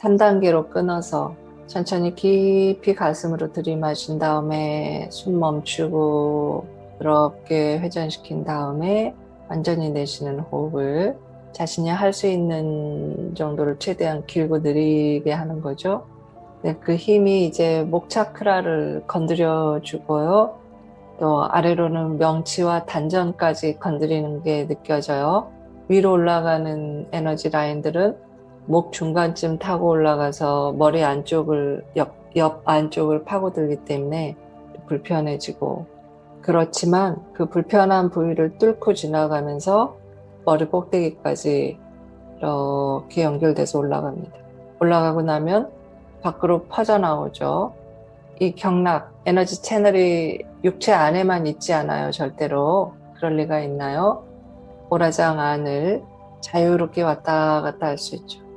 3단계로 끊어서 천천히 깊이 가슴으로 들이마신 다음에 숨 멈추고 부드럽게 회전시킨 다음에 완전히 내쉬는 호흡을 자신이 할 수 있는 정도를 최대한 길고 느리게 하는 거죠. 네, 그 힘이 이제 목 차크라를 건드려 주고요. 또 아래로는 명치와 단전까지 건드리는 게 느껴져요. 위로 올라가는 에너지 라인들은 목 중간쯤 타고 올라가서 머리 안쪽을 옆, 옆 안쪽을 파고들기 때문에 불편해지고 그렇지만 그 불편한 부위를 뚫고 지나가면서 머리 꼭대기까지 이렇게 연결돼서 올라갑니다. 올라가고 나면 밖으로 퍼져나오죠. 이 경락, 에너지 채널이 육체 안에만 있지 않아요. 절대로. 그럴 리가 있나요? 오라장 안을 자유롭게 왔다 갔다 할 수 있죠.